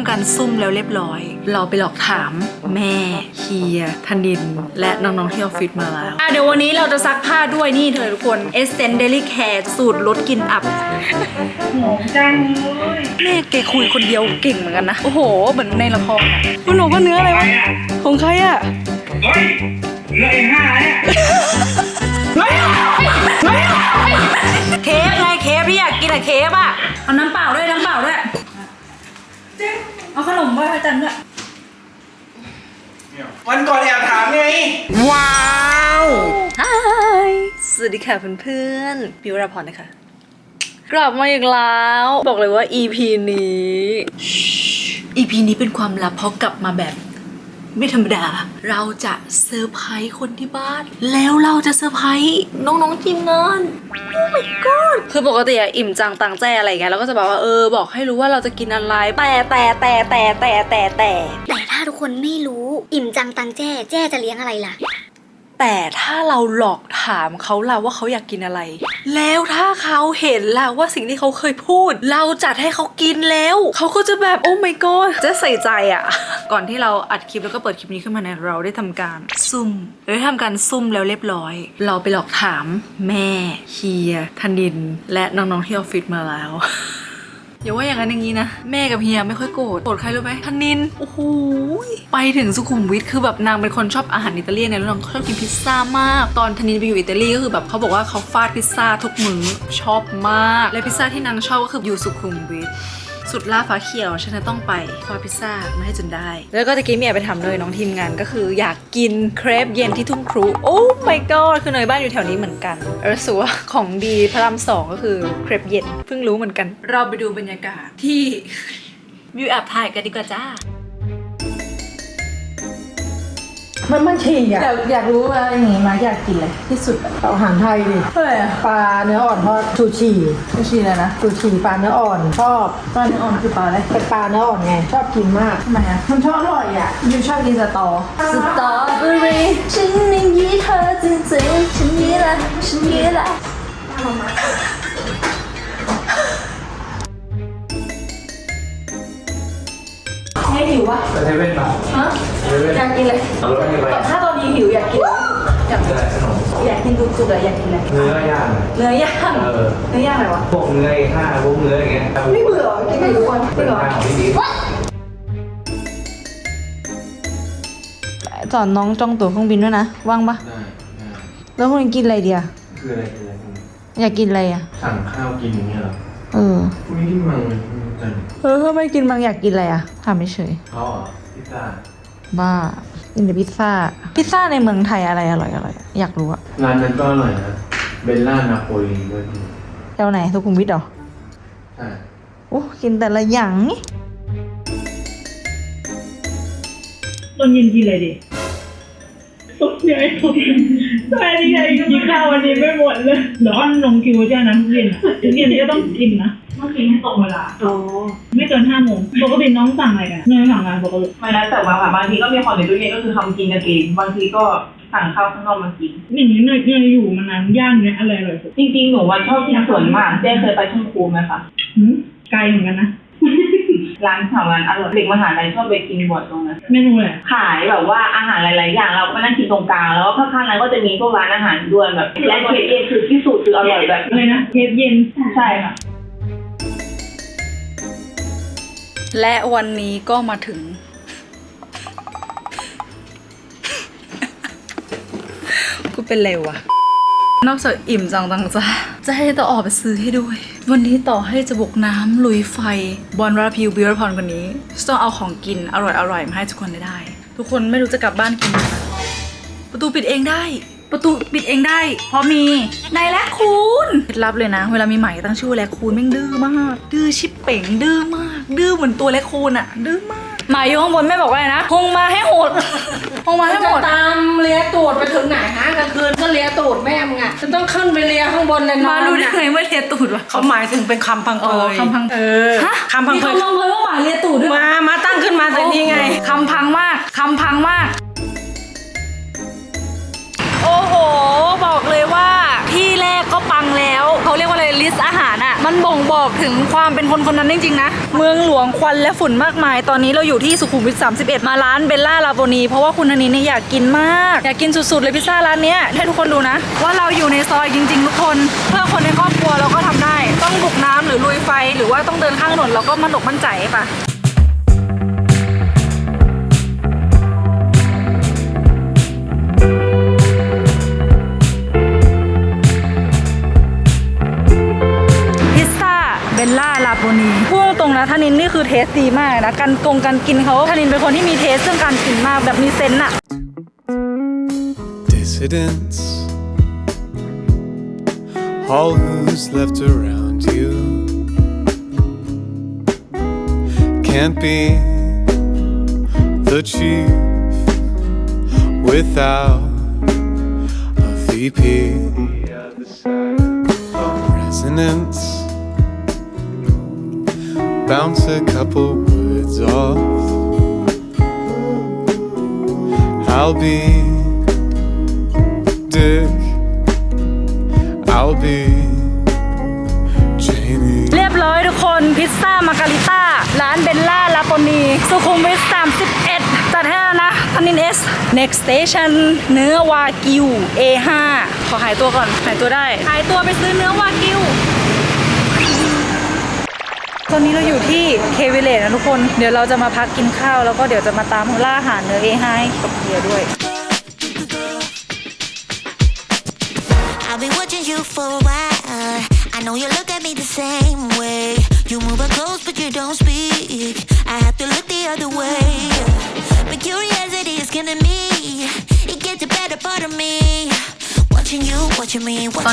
ำการซุ่มแล้วเรียบร้อย เราไปหลอกถามแม่เฮียธนิน และน้องๆที่ออฟฟิศมาแล้วอะเดี๋ยววันนี้เราจะซักผ้าด้วยนี่เธอทุกคน e s s e n Daily Care สูตรลดกลิ่นอับจังเลยแม่แกคุยคนเดียวเก่งเหมือนกันนะ โอ้โห เหมือนในละครอะคุณหนูก็เนื้ออะไรวะของใครอะเฮ้ยเหลืออีกห้าเนี่ยเคฟไงเคฟพี่อยากกินอะเคฟอะเอาน้ำเปล่าด้วยน้ำเปล่าด้วย เอาขนมไว้ให้จันด้วยวันก่อนแอบถามไง ว้าวฮายสวัสดีค่ะเพื่อนๆพิวราพรนะคะ กลับมาอีกแล้ว บอกเลยว่า EP นี้ EP นี้เป็นความลับเพราะกลับมาแบบ ไม่ธรรมดา เราจะเซอร์ไพรส์คนที่บ้าน แล้วเราจะเซอร์ไพรส์น้องๆทีมงาน โอ้ my god คือปกติอะอิ่มจังตังแจอะไรเงี้ยเราก็จะบอกว่าเออบอกให้รู้ว่าเราจะกินอะไร แต่แต่แต่แต่แต่แต่แต่แต่ถ้าทุกคนไม่รู้ อิ่มจังตังแจ้ แจ้จะเลี้ยงอะไรล่ะ แต่ถ้าเราหลอกถามเขาล่ะว่าเขาอยากกินอะไร แล้วถ้าเขาเห็นล่ะว่าสิ่งที่เขาเคยพูด เราจัดให้เขากินแล้ว เขาก็จะแบบโอ้ my god จะใส่ใจอะ ก่อนที่เราอัดคลิปแล้วก็เปิดคลิปนี้ขึ้นมาเนี่ยเราได้ทำการซุ่มเราได้ทำการซุ่มแล้วเรียบร้อย เราไปหลอกถามแม่เฮียธนิน และน้องๆที่ออฟฟิศมาแล้ว อย่าว่าอย่างนั้นอย่างนี้นะ แม่กับเฮียไม่ค่อยโกรธโกรธใครรู้ไหมธนินโอ้โหไปถึงสุขุมวิทคือแบบนางเป็นคนชอบอาหารอิตาเลียนเนี่ยแล้วนางชอบกินพิซซ่ามาก ตอนธนินไปอยู่อิตาลีก็คือแบบเขาบอกว่าเขาฟาดพิซซ่าทุกมื้อชอบมาก และพิซซ่าที่นางชอบก็คืออยู่สุขุมวิท สุดล่าฟ้าเขียวฉันจะต้องไปคว้าพิซซ่ามาให้จนได้ แล้วก็ตะกี้เมียไปทำเลยน้องทีมงานก็คืออยากกินเครปเย็นที่ทุ่งครูโอ้ my god คือเนยบ้านอยู่แถวนี้เหมือนกันเออสูว่าของดีพระรามสองก็คือเครปเย็นเพิ่งรู้เหมือนกัน เราไปดูบรรยากาศที่วิวแอบถ่ายกันดีกว่าจ้า มันมันฉี่ออะยากอยากรู้ว่าอย่างงี้มาอยากกินอะไรที่สุดอะอาหารไทยดิเท่าไหร่อะปลาเนื้ออ่อนทอดชูชีซูชิเลยนะชูชีปลาเนื้ออ่อนชอบตอนนี้ออนคือปลาอะไรเป็นปลาเนื้ออ่อนไงชอบกินมากทำไมอะมันชอบอร่อยอะยูชอบกินสตอสตอเบอรี่ฉันไม่ยีเธอจริงๆฉันยีละฉันยีละ เซเว่นป่ะฮะอยากกินอะไรเอารถไปไปถ้าตอนนี้หิวอยากกินอยากอะไรขนมอยากกินจุกๆอะอยากกินอะไรเนื้อย่าง เนื้อย่างเออ เนื้อย่างอะไรวะพวกเนื้อไอ้ข้าพวกเนื้ออย่างเงี้ยไม่เบื่อเหรอกินได้ทุกวันเป็ไม่นเหรอทางของพี่ดีสอนน้องจองตั๋วเครื่องบินด้วยนะ ว่างปะได้แล้วพรุ่งนี้กินอะไรดีอะคืออะไรคืออะไรอยากกินอะไรอะสั่งข้าวกินอย่างเงี้ยเหรอเออพรุ่งนี้ที่เมืองจัน เออถ้าไม่กินบางอยากกินอะไรอะถามเฉยเขาเหรอพิซซ่าๆบ้ากินแต่พิซซ่า พิซซ่าในเมืองไทยอะไรอร่อยอร่อยอยากรู้อะร้านนั้นก็อร่อยนะเบลล่านาโปลีด้วยพี่แถวไหนสุขุมวิทเหรอใช่โอ้กินแต่ละอย่างนี่ตอนเย็นกินอะไรดีตกใจผมใช่ที่ไงกินข้าววันนี้ไม่หมดเลยเดี๋ยวอ้อนลงคิวเจ้านะทุกเย็นอะทุกเย็นก็ต้องกินนะต้อง กินให้ตรงเวลา อ๋อไม่เกินห้าโมงปกติน้องสั่งอะไรกันเนยสั่งงานปกติไม่แล้วแต่ว่าค่ะบางทีก็มีของในตู้เย็นก็คือทำกินกันเองบางทีก็สั่งข้าวข้างนอกมากิน อย่างนี้เนยเนยอยู่มานานย่างเนี่ยอะไรอร่อยสุดจริงๆหนูว่าชอบกินส่วนมากเจ๊เคยไปช่องครูไหมคะหืมไกลเหมือนกันนะ ร้านแถวนั้นอร่อยเด็กมหาลัยชอบไปกินบ่อยตรงนั้นเมนูอะไรขายแบบว่าอาหารหลายๆอย่างเราก็มานั่งกินตรงกลางแล้วก็ข้างๆนั้นก็จะมีพวกร้านอาหารด้วยแบบและเคเอคือที่สุดคืออร่อยแบบอะไรนะเทปเย็นใช่ค่ะ และวันนี้ก็มาถึง กูเป็นเร็วอะนอกจากอิ่มจังตังจ้าจะให้ต่อออกไปซื้อให้ด้วย วันนี้ต่อให้จะบุกน้ำลุยไฟ บอลวราพิวบิวรพรคนนี้ต้องเอาของกินอร่อยๆมาให้ทุกคนได้ได้ ทุกคนไม่รู้จะกลับบ้านกินอะไรประตูปิดเองได้ ประตูปิดเองได้ เพราะมีนายแลคคูนเคล็ดลับเลยนะ เวลามีใหม่ตั้งชื่อแลคคูนแม่งดื้อมาก ดื้อชิบเป่งดื้อมาก ดื้อเหมือนตัวแลคคูนอะดื้อมาก หมาอยู่ข้างบนแม่บอกว่าอะไรนะหงมาให้โหดหงมาให้จะหมดตามเลียตูดไปถึงไหนฮะกลางคืนก็เลียตูดแม่มึงอะจะต้องขึ้นไปเลียข้างบนเลยนอมานรู้ได้น่ะไงว่าเลียตูดวะเขาหมายถึงเป็นคำพังเพอ๋อยคำพังเออฮะคำพังมีเพยคำพังเพยว่าหมาเลียตูดด้วยมามาตั้งขึ้นมาแต่นี่ไง คำพังมากคำพังมาก โอ้โห บอกเลยว่าที่แรกก็ปังแล้ว เขาเรียกว่าอะไรลิสต์อาหารอะ มันบ่งบอกถึงความเป็นคนคนนั้นจริงๆนะ เมืองหลวงควันและฝุ่นมากมาย ตอนนี้เราอยู่ที่สุขุมวิท 31 มาร้านเบลล่าลาโบนีเพราะว่าคุณธนินเนี่ยอยากกินมาก อยากกินสุดๆเลยพิซซ่าร้านเนี้ยให้ทุกคนดูนะ ว่าเราอยู่ในซอยจริง ๆ ทุกคน เพื่อคนในครอบครัวเราก็ทำได้ ต้องบุกน้ำหรือลุยไฟ หรือว่าต้องเดินข้างถนนเราก็มั่นอกมั่นใจปะ โบนีพูดตรงนะธนินนี่คือเทสดีมากนะการกงการกินเขาธนินเป็นคนที่มีเทสเรื่องการกินมากแบบมีเซนอะ dissidents. All who's left around you can't be the chief without a VP. Resonance bounce a couple words off. I'll be Dick. I'll be Jamie. เรียบร้อยทุกคนพิซซ่ามาการิต้า ร้านเบลล่าลาโบนีสุขุมวิท31จัดให้แล้วนะธนินเอส next station เนื้อวากิว A5 ขอหายตัวก่อน หายตัวได้ หายตัวไปซื้อเนื้อวากิว ตอนนี้เราอยู่ที่เควิเลตนะทุกคน เดี๋ยวเราจะมาพักกินข้าว แล้วก็เดี๋ยวจะมาตามล่าอาหารเนื้อ A5 ให้กับเฮียด้วย I've been watching you for a while. I know you look at me the same way. You move up close, but you don't speak. I have to look the other way. But curiosity is killing me. It gets the better part of me. ตอน watching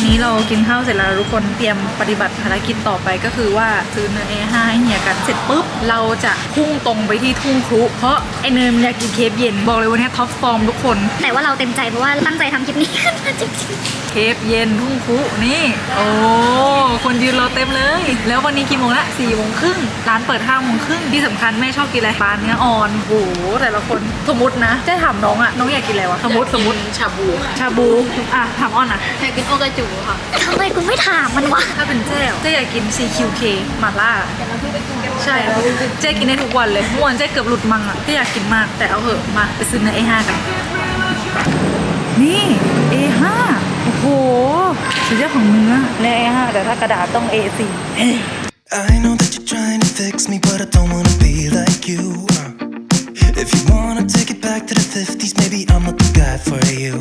นี้เรากินข้าวเสร็จแล้วทุกคนเตรียมปฏิบัติภารกิจต่อไปก็คือว่าซื้อเนื้อ A5 ให้เฮียกันเสร็จปุ๊บ เราจะพุ่งตรงไปที่ทุ่งครุ เพราะไอเนยมันอยากกินเคฟเย็นบอกเลยวันนี้ท็อปฟอร์มทุกคนแต่ว่าเราเต็มใจเพราะว่าตั้งใจทำคลิปนี้ขึ้นมาจริงเคฟเย็นทุ่งครุนี่ โอ้คนยืนรอเต็มเลย แล้ววันนี้กี่โมงละสี่โมงครึ่งร้านเปิดห้าโมงครึ่งที่สำคัญแม่ชอบกินอะไรปลาเนื้ออ่อนโอ้โหแต่ละคนสมมตินะเจ๊ถามน้องอะน้องอยากกินอะไรวะสมมติสมมติชาบูค่ะชาบูอะถามอ้อนอะอยากกินโอกาจูค่ะๆทำไมกูไม่ถามมันวะถ้าเป็นเจ๊อะเจ๊อยากกิน CQK หม่าล่าใช่แล้วเจ๊กินได้ทุกวันเลยเมื่อวานเจ๊เกือบหลุดมังอะเจ๊อยากกินมากแต่เอาเหอะมาไปซื้อเนื้อ A5 กัน นี่ A5 โอ้โหสุดยอดของเนื้อเนื้อ A5 แต่ถ้ากระดาษต้อง A4 I know that you're trying to fix me, but I don't wanna be like you. Uh, If you wanna take it back to the 50s, maybe I'm not the guy for you.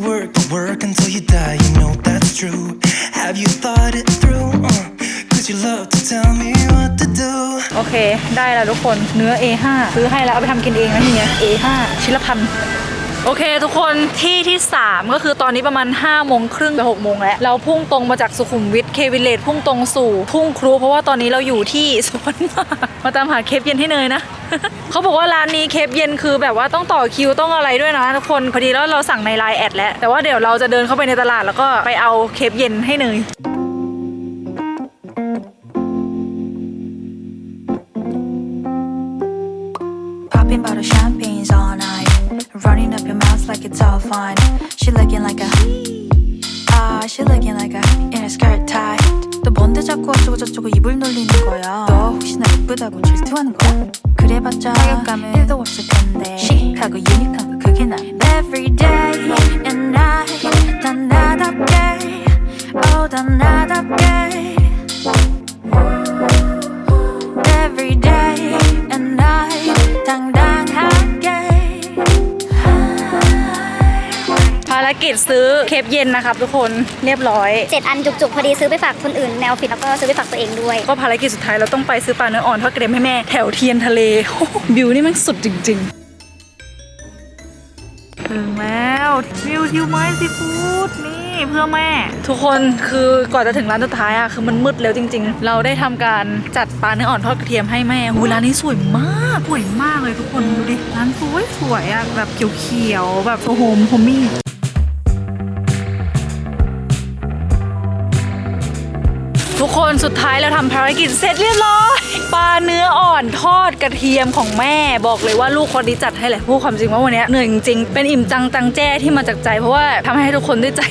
Work, but work until you die, you know that's true. Have you thought it through? Uh, Cause you love to tell me what to do. โอเค ได้แล้วทุกคนเนื้อ A5 ซื้อให้แล้วเอาไปทำกินเองนะเฮีย A5 ชิ้นละพันโอเค ทุกคนที่ที่ 3 ก็คือตอนนี้ประมาณ5โมงครึ่งไป6โมงแล้ว เราพุ่งตรงมาจากสุขุมวิทเควิเลตพุ่งตรงสู่ทุ่งครู เพราะว่าตอนนี้เราอยู่ที่สวนหมากมาตามหาเคปเย็นให้เนยนะ เขาบอกว่าร้านนี้เคปเย็นคือแบบว่าต้องต่อคิวต้องอะไรด้วยนะทุกคนพอดีแล้วเราสั่งในไลน์แอดแล้ว แต่ว่าเดี๋ยวเราจะเดินเข้าไปในตลาดแล้วก็ไปเอาเคปเย็นให้เนย Fine. She looking like a ah, in a skirt tight. 또 뭔데 자꾸 어쩌고 저쩌고 입을 놀리는 거야. 너 혹시나 예쁘다고 질투하는 거야? 그래봤자 타격감은 1도 없을 텐데. 시하고 유니크한 거 그게 나. Every day and night 다 나답게 oh 다 나답게 กิจซื้อเคปเย็นนะครับทุกคนเรียบร้อย เจ็ดอันจุกๆ พอดีซื้อไปฝากคนอื่นในออฟฟิศแล้วก็ซื้อไปฝากตัวเองด้วย ก็ภารกิจสุดท้ายเราต้องไปซื้อปลาเนื้ออ่อนทอดกระเทียมให้แม่แถวเทียนทะเลวิวนี่มันสุดจริงๆถึงแล้ววิวทิวไม้ซีฟู้ดนี่ เพื่อแม่ ทุกคนคือก่อนจะถึงร้านสุดท้ายอะคือมันมืดแล้วจริง ๆ เราได้ทำการจัดปลาเนื้ออ่อนทอดกระเทียมให้แม่หูร้านนี้สวยมากสวยมากเลยทุกคนดูดิร้านสวยสวยๆอะแบบเขียวๆแบบโฮมโฮมี่ ทุกคนสุดท้ายเราทำภารกิจเสร็จเรียบร้อยปลาเนื้ออ่อนทอดกระเทียมของแม่บอกเลยว่าลูกคนนี้จัดให้แหละพูดความจริงว่าวันนี้เหนื่อยจริงๆเป็นอิ่มจังตังแจ้ที่มาจากใจ เพราะว่าทำให้ทุกคนได้ใจ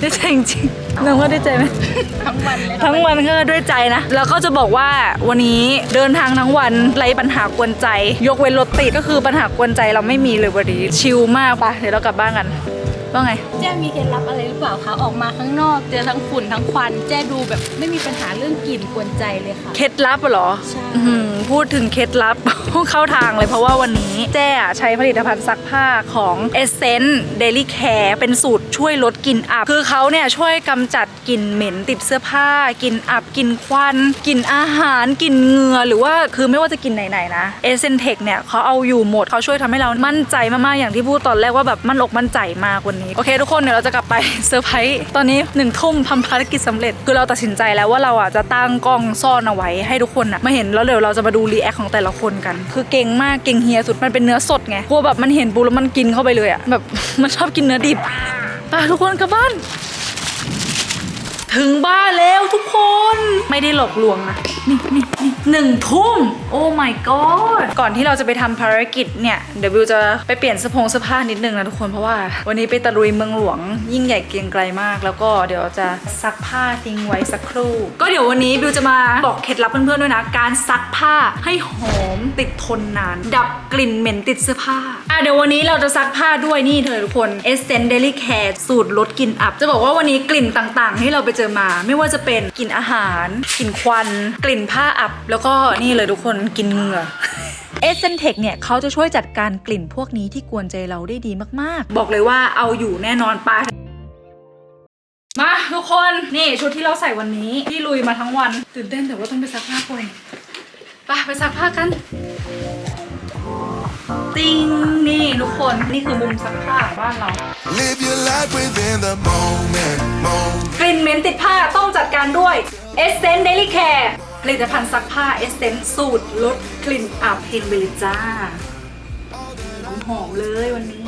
ได้ใจจริงๆน้องว่าด้วยใจไหมทั้งวันเลยทั้งวันก็ด้วยใจนะ แล้วก็จะบอกว่าวันนี้เดินทางทั้งวันไร้ปัญหากวนใจ ยกเว้นรถติดก็คือปัญหากวนใจเราไม่มีเลยวันนี้ชิลมากปะเดี๋ยวเรากลับบ้านกัน ว่าไง แจ้มีเคล็ดลับอะไรหรือเปล่าคะออกมาข้างนอกเจอทั้งฝุ่นทั้งควัน แจ้ดูแบบไม่มีปัญหาเรื่องกลิ่นกวนใจเลยค่ะ เคล็ดลับเหรอใช่ อื้อหือ พูดถึงเคล็ดลับเข้าทางเลยเพราะว่าวันนี้แจ้ใช้ผลิตภัณฑ์ซักผ้าของ Essence Daily Care เป็นสูตรช่วยลดกลิ่นอับ คือเขาเนี่ยช่วยกำจัดกลิ่นเหม็นติดเสื้อผ้ากลิ่นอับกลิ่นควันกลิ่นอาหารกลิ่นเหงื่อหรือว่าคือไม่ว่าจะกลิ่นไหนๆนะ e s s e n Tech เนี่ยเขาเอาอยู่หมดเขาช่วยทำให้เรามั่นใจมากๆอย่างที่พูดตอนแรกว่าแบบมั่นอกมั่นใจมากวันนี้ โอเคทุกคนเดี๋ยวเราจะกลับไปเซอร์ไพรส์ตอนนี้หนึ่งทุ่มทำภารกิจสำเร็จ คือเราตัดสินใจแล้วว่าเราอะจะตั้งกล้องซ่อนเอาไว้ให้ทุกคนอะมาเห็นแล้วเดี๋ยวเราจะมาดูรีแอคของแต่ละคนกัน คือเก่งมากเก่งเฮียสุดมันเป็นเนื้อสดไงกลัวแบบมันเห็นปูแล้วมันกินเข้าไปเลยอะแบบมันชอบกินเนื้อดิบไปทุกคนกลับบ้าน ถึงบ้านแล้วทุกคน ไม่ได้หลอกลวงนะ นี่นี่นี่หนึ่งทุ่ม โอ้ my god ก่อนที่เราจะไปทำภารกิจเนี่ย เดี๋ยวบิวจะไปเปลี่ยนเสื้อผงเสื้อผ้านิดนึงนะทุกคน เพราะว่า วันนี้ไปตะลุยเมืองหลวง ยิ่งใหญ่เกรียงไกลมาก แล้วก็เดี๋ยวจะซักผ้าทิ้งไว้สักครู่ ก็เดี๋ยววันนี้บิวจะมาบอกเคล็ดลับเพื่อนๆด้วยนะ การซักผ้าให้หอมติดทนนาน ดับกลิ่นเหม็นติดเสื้อผ้าอะเดี๋ยววันนี้เราจะซักผ้าด้วยนี่เธอทุกคน Essence Daily Care สูตรลดกลิ่นอับ จะบอกว่าวันนี้กลิ่นต่างๆ ที่เราไปเจอมา ไม่ว่าจะเป็นกลิ่นอาหาร กลิ่นควัน กลิ่นผ้าอับ แล้วก็นี่เลยทุกคนกลิ่นเหงื่อเอเซนเทคเนี่ยเขาจะช่วยจัดการกลิ่นพวกนี้ที่กวนใจเราได้ดีมากๆ บอกเลยว่าเอาอยู่แน่นอนปะมาทุกคนนี่ชุดที่เราใส่วันนี้ที่ลุยมาทั้งวัน ตื่นเต้นแต่ว่าต้องไปซักผ้าก่อนไปไปซักผ้ากัน ติงนี่ทุกคนนี่คือมุมซักผ้าของบ้านเรา Live your life within the moment, moment. กลิ่นเหม็นติดผ้าต้องจัดการด้วย Essence Daily Care ผลิตภัณฑ์ซักผ้า Essence สูตรลดกลิ่นอับเฮนเบลจ้าหอมๆเลยวันนี้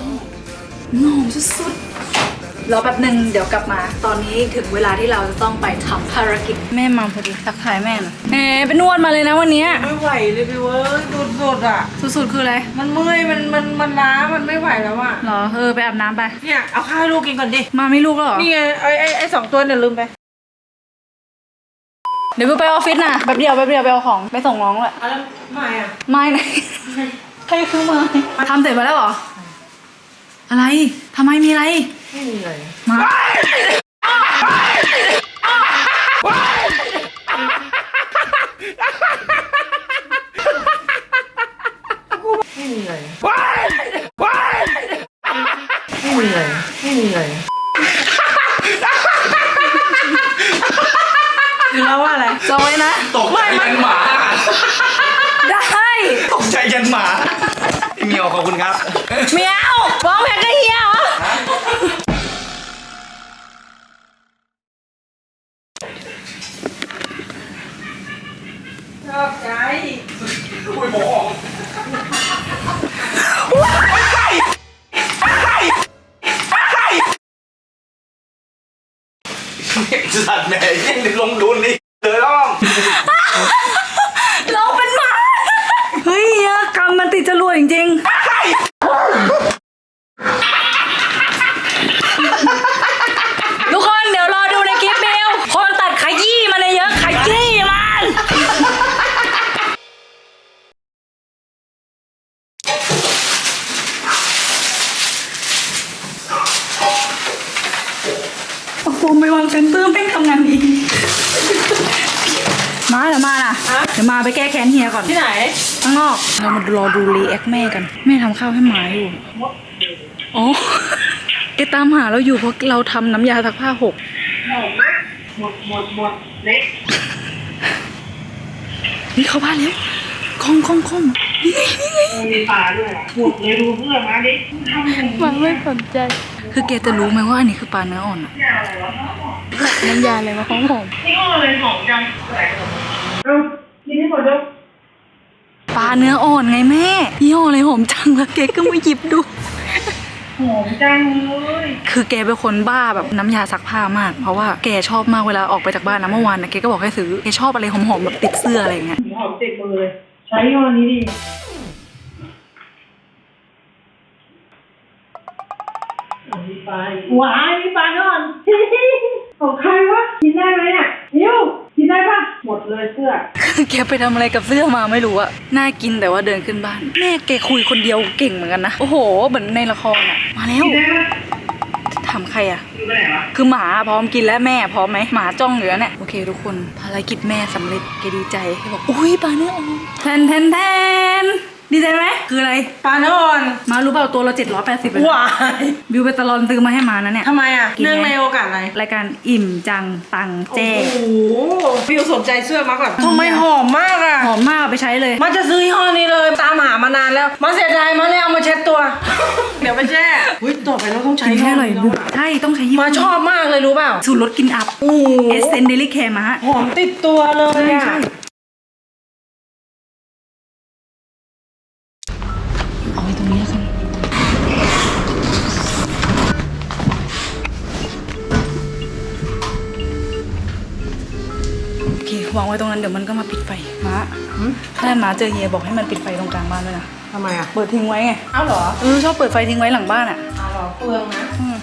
หอมสุดๆ รอแป๊บหนึ่งเดี๋ยวกลับมา ตอนนี้ถึงเวลาที่เราจะต้องไปทำภารกิจ แม่มาพอดีทักทายแม่หน่อยแหมไปนวดมาเลยนะวันเนี้ยไม่ไหวเลยพี่เว้ยสุดๆอะ สุดๆคืออะไรมันเมื่อยมันมันมันล้ามันไม่ไหวแล้วอะเหรอเออไปอาบน้ำไป เนี่ยเอาข้าวให้ลูกกินก่อนดิมาไม่ลูกแล้วเหรอ นี่ไงไอ้ไอ้ไอ้สองตัวเนี่ยลืมไปเดี๋ยวไปออฟฟิศน่ะแป๊บเดียวแป๊บเดียวไปเอาของไปส่งน้องแหละอะไรไม่อะไม่นะใครคือมาทำเสร็จมาแล้วเหรอ อะไรทำไมมีอะไร ไม่มีอะไรมาไม่มีอะไรไม่มีอะไรไม่มีอะไรหรือเราว่าอะไรจองไว้นะ ตกใจยันหมา ได้ ตกใจยันหมาพี่เมียวขอบคุณครับ เมียว ก้แค้นเฮียก่อน ที่ไหน ข้างนอก เรามารอดูรีแอคแม่กัน แม่ทำข้าวให้หมาอยู่ อ๋อ แกตามหาเราอยู่เพราะเราทำน้ำยาซักผ้าหก หมดหมดหมดเล็กนี่เข้าบ้านแล้วคองคองคองนี่ไงนี่ไง มีปลาด้วยหมดเลยดูเพื่อนมาดิทำอย่างนี้มันไม่สนใจ คือแกจะรู้ไหมว่าอันนี้คือปลาเนื้ออ่อนอะน้ำยาอะไรมาหอมหอมนี่ก็เลยหอมจังเอ้ากินให้หมดแล้ว ปลาเนื้ออ่อนไงแม่ยี่ห้ออะไรหอมจังแล้วแกก็มาหยิบดู หอมจังเลยคือแกเป็นคนบ้าแบบน้ำยาซักผ้ามาก เพราะว่าแกชอบมากเวลาออกไปจากบ้านนะเมื่อวานนะแกก็บอกให้ซื้อแกชอบอะไรหอมๆแบบติดเสื้ออะไรอย่างเงี้ย หอมติดมือเลย ใช้ยี่ห้อนี้ดิมีปลาว้ายมีปลาก่อนโอ้ของใครวะกินได้ไหมเนี่ยนิว กินได้ปะหมดเลยเสื้อ แกไปทำอะไรกับเสื้อมาไม่รู้อะน่ากินแต่ว่าเดินขึ้นบ้าน แม่แกคุยคนเดียวเก่งเหมือนกันนะ โอ้โห เหมือนในละครอะมาแล้วกินได้ปะถามใครอะ อยู่ไปไหนวะคือหมาพร้อมกินแล้วแม่พร้อมไหมหมาจ้องอยู่แล้วเนี่ยโอเคทุกคนภารกิจแม่สำเร็จแกดีใจแกบอกอุ้ยปลาเนื้ออ่อนแทนแทนแทน ดีใจไหมคืออะไรปลาเนื้ออ่อนมารู้เปล่าตัวเรา780เลยนะ หวายบิวไปตลอนซื้อมาให้มานะเนี่ยทำไมอะกินไหมเนื่องในโอกาสอะไรรายการอิ่มจังตังแจ้โอ้โหฟิวสนใจเสื้อมากแบบทำไมหอมมากอะ หอมมากเอาไปใช้เลยมาจะซื้อยี่ห้อนี้เลย ตามหามานานแล้ว มาเสียดายมาเลยเอามาเช็ดตัว เดี๋ยวไปแช่อุ้ยต่อไปเราต้องใช้กินแค่อร่อยยี่บิห้วอนี้ใช่ต้องใช้ยี่ห้มาชอบมากเลยรู้เปล่าสูตรลดกลินอับ โอ้โหเอสเซนเดลิแคร์มา หอมติดตัวเลยใช่อะ ใช่ วางไว้ตรงนั้นเดี๋ยวมันก็มาปิดไฟมาถ้ามาเจอเฮียบอกให้มันปิดไฟตรงกลางบ้านด้วยนะทำไมอะ เปิดทิ้งไว้ไงเอ้าเหรอเออชอบเปิดไฟทิ้งไว้หลังบ้านอะเอาเหรอเปลืองนะอืม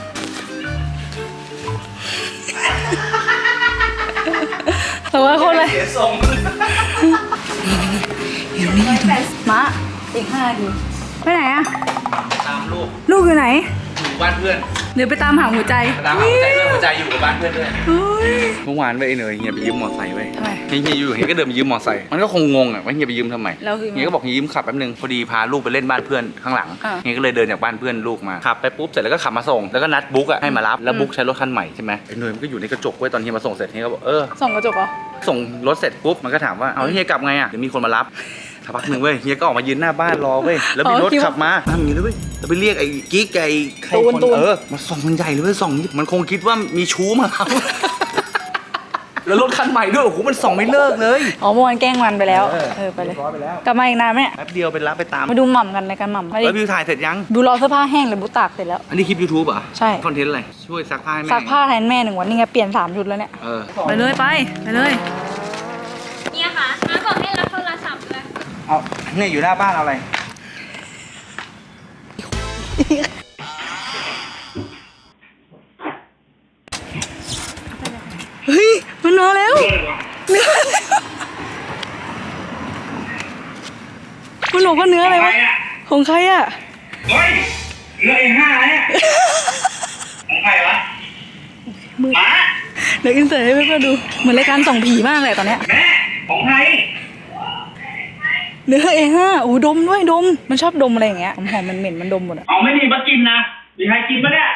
แต่ว่าคนเลยเสียทรงอยู่นี่อยู่ตรงนี้มาอีกห้านาทีไปไหนอะตามลูก ลูกอยู่ไหนอยู่บ้านเพื่อน เดี๋ยวไปตามหาหัวใจตามหาหัวใจเพื่อนหัวใจอยู่กับบ้านเพื่อนด้วยเฮ้ยเมื่อวานไปเนยเฮียไปยืมมอเตอร์ไซค์ไว้ทำไมเฮียเฮียอยู่เฮียก็เดินไปยืมมอเตอร์ไซค์มันก็คงงงอะว่าเฮียไปยืมทำไมแล้วคือไงเฮียก็บอกเฮียยืมขับแป๊บนึงพอดีพาลูกไปเล่นบ้านเพื่อนข้างหลังอ่าเฮียก็เลยเดินจากบ้านเพื่อนลูกมาขับไปปุ๊บเสร็จแล้วก็ขับมาส่งแล้วก็นัดบุ๊กอะให้มารับแล้วบุ๊กใช้รถคันใหม่ใช่ไหมไอ้เนยมันก็อยู่ในกระจกเว้ยตอนเฮียมาส่งเสร็จเฮียก็บอกเออส่องกระจกเหรอส่งรถเสร็จปุ๊บมันก็ถามว่าเอาเฮียกลับไงอะเดี๋ยวมีคนมารับ สักพักหนึ่งเว้ยเฮียก็ออกมายืนหน้าบ้านรอเว้ยแล้วมีรถขับมาทำอย่างนี้เลยเว้ยแล้วไปเรียกไอ้กิ๊กไอ้ใครคนเออมาส่องมันใหญ่เลยเว้ยส่องนี่มันคงคิดว่ามีชู้มาครับแล้วรถคันใหม่ด้วยโอ้โหมันส่องไม่เลิกเลย อ๋อเมื่อวานแกล้งมันไปแล้วเออเออไปเลยเรียบร้อยไปแล้ว กลับมาอีกนานไหมเนี่ยแป๊บเดียวไปรับไปตามมาดูหม่ำกันในการหม่ำไปดิแล้ววิวถ่ายเสร็จยัง ดูรอเสื้อผ้าแห้งเลยบุตากเสร็จแล้ว อันนี้คลิป YouTube เหรอะใช่ คอนเทนต์อะไร ช่วยซักผ้าให้แม่ซักผ้าแทนแม่หนึ่งวันนี่ไงเปลี่ยนสามชุดแล้วเนี่ย เออ ไปเลยไป ไปเลย เนี่ยค่ะน้าบอกให้รับ เอาเนี่ยอยู่หน้าบ้านเอาอะไร เฮ้ย มันมาแล้วเนื้อมันบอกว่าเนื้ออะไรวะ ของใครอะ เฮ้ยเหลือเองห้าเนี่ยของใครวะหมาเดี๋ยวอินเสิร์ตให้เพื่อนๆดู เหมือนรายการส่องผีมากเลยตอนเนี้ย แม่ของใคร เนื้อเอห้าอู้ดมด้วยดม มันชอบดมอะไรอย่างเงี้ยหอมๆมันเหม็นมันดมหมดอะ เอาไม่มีมากินนะมีใครกินปะเนี่ย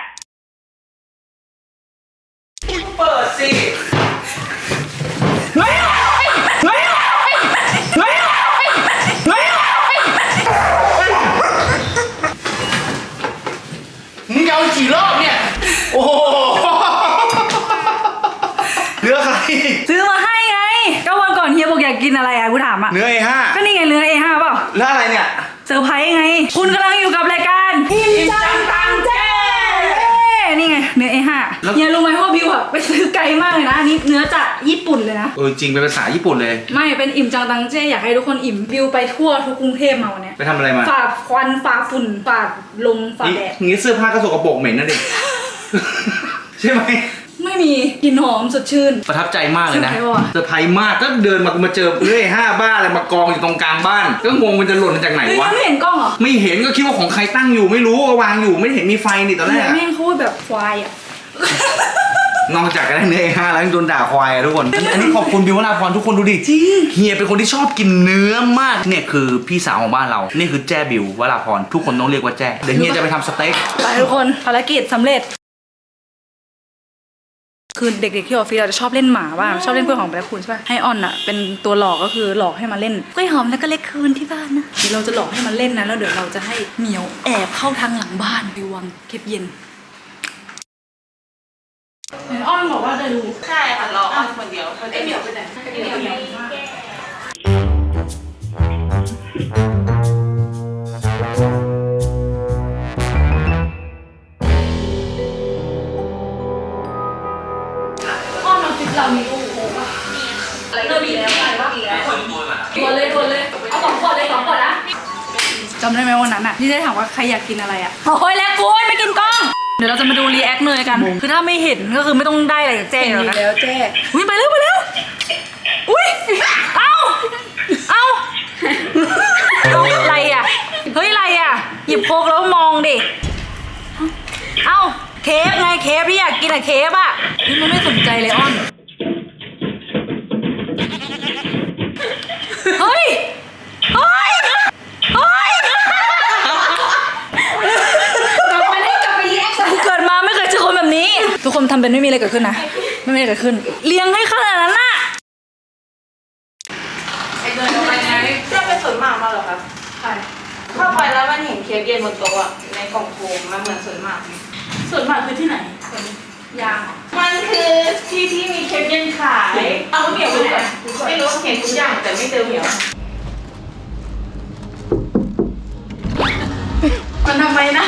แล้วเฮียรู้ไหมว่าบิวอะไปซื้อไกลมากเลยนะอันนี้เนื้อจากญี่ปุ่นเลยนะ เออจริงเป็นภาษาญี่ปุ่นเลย ไม่เป็นอิ่มจังตังเจ้อยากให้ทุกคนอิ่มบิวไปทั่วทุกกรุงเทพมาวันเนี้ยไปทำอะไรมา ฝ่าควันฝ่าฝุ่นฝ่าลมฝ่านี่แดดงี้เสื้อผ้าก็สกปรกเหม็นนะดิใช่ไหม ไม่มีกลิ่นหอมสดชื่น ประทับใจมากเลยนะเซอร์ไพรส์ว่ะ เซอร์ไพรส์มากก็เดินมากูมาเจอเรื่อยห้าบ้าอะไรมากองอยู่ตรงกลางบ้าน ก็งงมันจะหล่นมาจากไหนเฮ้ยวะ ไม่เห็นกล้องเหรอไม่เห็นก็คิดว่าของใครตั้งอยู่ไม่รู้ก็วางอยู่ไม่เห็นมีไฟนี่ตอนแรเนื้กออะแม่งโคตรแบบควายอะ นอกจากจะได้เนื้อ A5 แล้วยังโดนด่าควายอะทุกคนอันนี้ขอบคุณบิววราพรทุกคนดูดิจริงเฮียเป็นคนที่ชอบกินเนื้อมากเนี่ยคือพี่สาวของบ้านเรา นี่คือแจ้บิววราพรทุกคนต้องเรียกว่าแจ้เดี๋ยวเฮียจะไปทำสเต็ก ไปทุกคนภารกิจสำเร็จ คือเด็กๆที่ออฟฟิศเราจะชอบเล่นหมาบ้างชอบเล่นเพื่อนของแบล็คคูนใช่ป่ะให้ออนอะเป็นตัวหลอกก็คือหลอกให้มาเล่นกล้วยหอมแล้วก็เล็กคืนที่บ้านนะเดี๋ยวเราจะหลอกให้มันเล่นนะแล้วเดี๋ยวเราจะให้เหมียวแอบเข้าทางหลังบ้านไปวังเก็บเย็นเห็นอ้อนบอกว่าจะดู ใช่ค่ะรออ้อนคนเดียวคน ไอเหมียวไปไหนไอเหมียวเหมียวอ้อมน้ำพริกเรามีโอ้ป่ะอะไรก็มีแล้วอะไรบ้างตัวเลยตัวเลย เอาสองขวดเลยสองขวดนะจำได้ไหมวันนั้นอะที่ได้ถามว่าใครอยากกินอะไรอะโอ้ยแล้วกูไม่กินกล้อง เดี๋ยวเราจะมาดูรีแอคเนยกัน คือถ้าไม่เห็นก็คือไม่ต้องได้อะไรจากแจ้แล้วนะแล้วแจ้อุ้ยไปเร็วไปเร็ว อุ้ย เอ้าเอ้าเอาอะไรอะ เฮ้ยอะไรอะ หยิบโคกแล้วมองดิ เอ้า เคฟไงเคฟที่อยากกินอะเคฟอะนี่มันไม่สนใจเลยอ้อน เฮ้ย เฮ้ย เฮ้ยกลับมาได้กลับไปรีแอคกูเกิดมาไม่เคยเจอคนแบบนี้ ทุกคนทำเป็นไม่มีอะไรเกิดขึ้นนะ ไม่มีอะไรเกิดขึ้น เลี้ยงให้ขนาดนั้นน่ะ ไอเดินไปไงเจ้าไปสวนหมากมาเหรอครับใช่เข้าไป แล้วมันเห็นเค้กเย็นบนโต๊ะอะในกล่องโฟมมันเหมือนสวนหมากไหมส่วนมากคือที่ไหนยางมันคือที่ที่มีเค้กเย็นขาย เอาเหมียวไปไหนไม่รู้เห็นทุกอย่างแต่ไม่เจอเหมียว มันทำไมนะ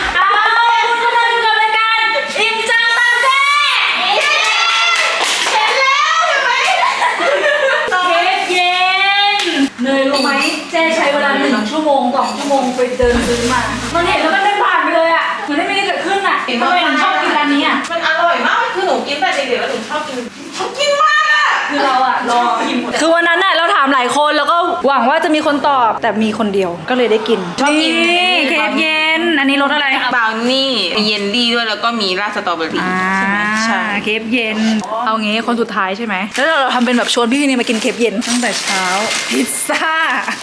งสองชั่วโมงไปเดินซื้อมา มันเห็นแล้วมันได้ผ่านไปเลยอะเหมือนไม่มีอะไรเกิดขึ้นอะทำไมถึงชอบกินร้านนี้อะ มันอร่อยมากมันคือหนูกินแต่เด็กๆแล้วหนูชอบกินชอบกินมากอะคือเราอะรอกินคือวันนั้นน่ะเราถามหลายคนแล้วก็หวังว่าจะมีคนตอบแต่มีคนเดียวก็เลยได้กินชอบกินนี่เค้กเย็น อันนี้รสอะไร บราวนี่มีเยลลี่ด้วยแล้วก็มีราดสตรอเบอรี่อ่าใช่ไหมใช่ เค้กเย็น เอางี้คนสุดท้ายใช่ไหม แล้วเราทำเป็นแบบชวนพี่นี่มากินเค้กเย็นตั้งแต่เช้า พิซซ่า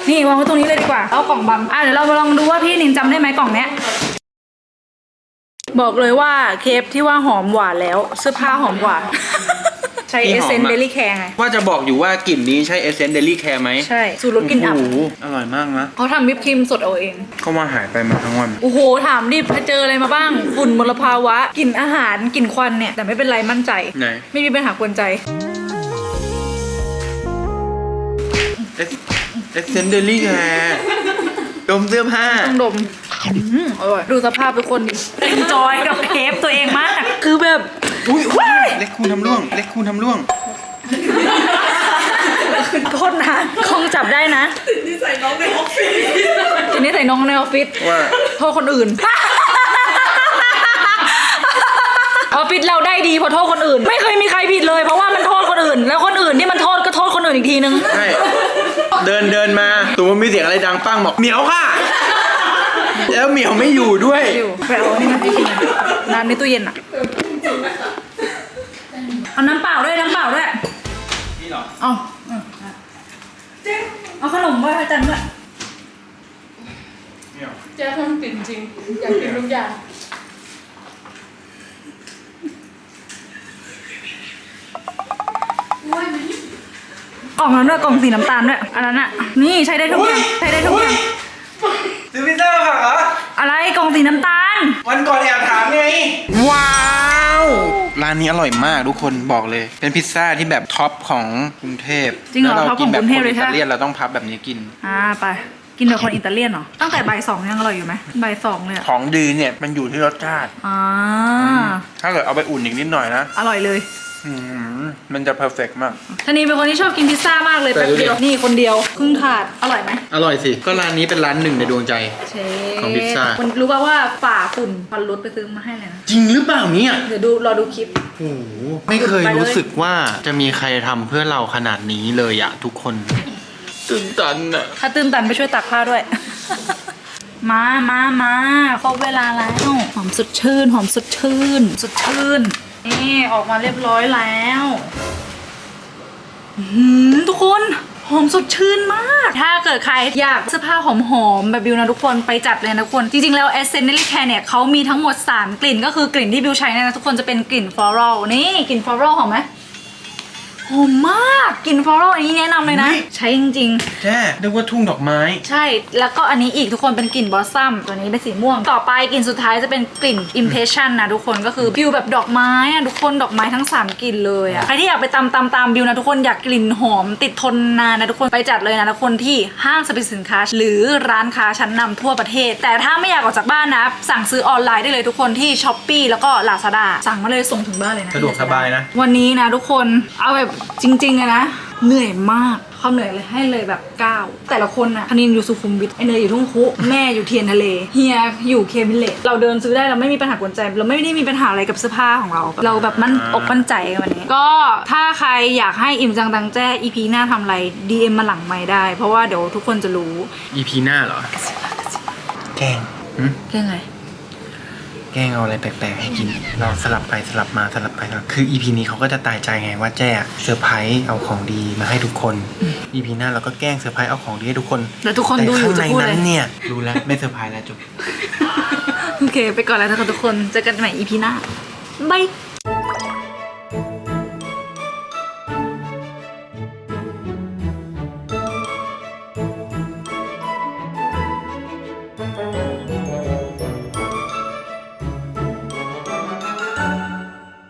นี่วางไว้ตรงนี้เลยดีกว่า เอากล่องบัง อะเดี๋ยวเรามาลองดูว่าพี่นินจำได้ไหมกล่องเนี้ย บอกเลยว่าเคฟที่ว่าหอมหวานแล้ว เสื้อผ้าหอมกว่าใช้ที่เอหอมเซนอะเดลี่แคร์ไง ว่าจะบอกอยู่ว่ากลิ่นนี้ใช่เอเซนเดลี่แคร์ไหมใช่สูตรรสกลิ่นอับ โอ้โหอร่อยมากนะเขาทำวิปครีมสดเอาเอง เขามาหายไปมาทั้งวัน โอ้โห ถามดิเจออะไรมาบ้าง ฝุ่นมลภาวะ กลิ่นอาหาร กลิ่นควันเนี่ย แต่ไม่เป็นไรมั่นใจ ไหน ไม่มีปัญหากวนใจ เอเซนเดลี่แคร์ดมเสื้อผ้า ต้องดม อืมอร่อย ดูสภาพทุกคนดิเอนจอยกับเคฟตัวเองมาก คือแบบ อุ้ยอุ๊ยเล็กคูณทำร่วง เล็กคูณทำร่วง โทษนะคงจับได้นะทีนี้ใส่น้องในออฟฟิศทีนี้ใส่น้องในออฟฟิศว่า โทษคนอื่น ออฟฟิศเราได้ดีเพราะโทษคนอื่น ไม่เคยมีใครผิดเลย เพราะว่ามันโทษคนอื่น แล้วคนอื่นที่มันโทษก็โทษคนอื่นอีกทีนึง ใช่เดินเดินมาสมมติมีเสียงอะไรดังปั้งบอกเหมียวค่ะ แล้วเหมียวไม่อยู่ด้วย อยู่ไปเอานี่มาให้กินน้ำในตู้เย็นอะ เอาน้ำเปล่าด้วยน้ำเปล่าด้วยนี่เหรอเอาเอาเอาขนมไว้ให้จันด้วยเหมียวแจ้ทำกลิ่นจริง อยากกินทุกอย่างออกมาด้วยกล่องสีน้ำตาลด้วยอันนั้นอะนี่ใช้ได้ทุกอย่างใช้ได้ทุกอย่าง ซื้อพิซซ่าผักเหรอ อะไรกล่องสีน้ำตาล วันก่อนแอบถามไง ว้าว ร้านนี้อร่อยมากทุกคนบอกเลย เป็นพิซซ่าที่แบบท็อปของกรุงเทพจริงเหรอแล้วท็อปของแบบกรุงเทพคนเลยอิใช่ตาปะเลียนเราต้องพับแบบนี้กิน อ่าไป กินแบบคนอิตาเลียนเหรอ ตั้งแต่บ่ายสองยังอร่อยอยู่ไหมบ่ายสองเลยอะของดีเนี่ยมันอยู่ที่รสชาติ อ่าถ้าเกิดเอาไปอุ่นอีกนิดหน่อยนะ อร่อยเลย อืม มันจะเพอร์เฟกมาก ธนีเป็นคนที่ชอบกินพิซซ่ามากเลยแต่แป๊บดูดิเดียวนี่คนเดียวครึ่งถาดอร่อยไหมอร่อยสิ ก็ร้านนี้เป็นร้านหนึ่งในดวงใจ เชของพิซซ่า คุณรู้ป่าว่าฝ่าฝุ่นพันรถไปซื้อมาให้เลยนะจริงหรือเปล่าเนี่ย เดี๋ยวดูรอดูคลิป โอ้โหไม่เคยรู้สึกว่าจะมีใครทำเพื่อเราขนาดนี้เลยอะทุกคน ตื่นตันอะถ้าตื่นตันไปช่วยตักผ้าด้วย มามามาครบเวลาแล้วหอมสดชื่นหอมสดชื่น สดชื่น นี่ออกมาเรียบร้อยแล้วทุกคนหอมสดชื่นมาก ถ้าเกิดใครอยากเสื้อผ้าหอมๆแบบบิวนะทุกคนไปจัดเลยนะทุกคน จริงๆ แล้ว e s s e n t i a l Care เนี่ยเขามีทั้งหมด 3 กลิ่นก็คือกลิ่นที่บิวใช้เนี่ยนะทุกคนจะเป็นกลิ่น floral นี่กลิ่น floral หอมไหม หอมมากกลิ่น floral อันนี้แนะนำเลยนะใช้จริง ๆ แจ้นึกว่าทุ่งดอกไม้ ใช่ แล้วก็อันนี้อีกทุกคนเป็นกลิ่นบอสซัมตัวนี้เป็นสีม่วง ต่อไปกลิ่นสุดท้ายจะเป็นกลิ่น Impression นะทุกคนก็คือบิวแบบดอกไม้อะทุกคนดอกไม้ทั้ง 3กลิ่นเลยอะใครที่อยากไปตามตามตามบิวนะทุกคนอยากกลิ่นหอมติดทนนานนะทุกคนไปจัดเลยนะทุกคนที่ห้างสรรพสินค้า หรือร้านค้าชั้นนำทั่วประเทศ แต่ถ้าไม่อยากออกจากบ้านนะสั่งซื้อออนไลน์ได้เลยทุกคนที่ s h อ p e e แล้วก็ Lazada สั่งมาเลยส่งถึงบ้านเลยนะ สะดวกสบายนะ วันนี้นะทุกคนเอาแบบจริงๆเลยนะ เหนื่อยมากความเหนื่อยเลยให้เลยแบบ9แต่ละคนอะคณินอยู่สุขุมวิทไอเนยอยู่ทุ่งคุแม่อยู่เทียนทะเลเฮียอยู่เคมิเลตเราเดินซื้อได้เราไม่มีปัญหากวนใจ เราไม่ได้มีปัญหาอะไรกับเสื้อผ้าของเรา เราแบบมั่นอกมั่นใจวันนี้ ก็ถ้าใครอยากให้อิ่มจังตังแจ้ EP หน้าทำอะไร DM มาหลังไม่ได้ เพราะว่าเดี๋ยวทุกคนจะรู้ EP หน้าเหรอ แกล้งหึ เรื่องอะไร แกล้งเอาอะไรแปลกๆให้กิน เราสลับไปสลับมาสลับไปสลับคือ EP นี้เขาก็จะตายใจไงว่าแจ้เซอร์ไพรส์เอาของดีมาให้ทุกคน EP หน้าเราก็แกล้งเซอร์ไพรส์เอาของดีให้ทุกคนแล้วทุกคนแต่ดูอยู่ข้างจะในพูดอะไรนั้นเนี่ยรู้แล้วไม่เซอร์ไพรส์แล้วจบโอเค ไปก่อนแล้วนะคะทุกคนเจอกันใหม่ EP หน้าบาย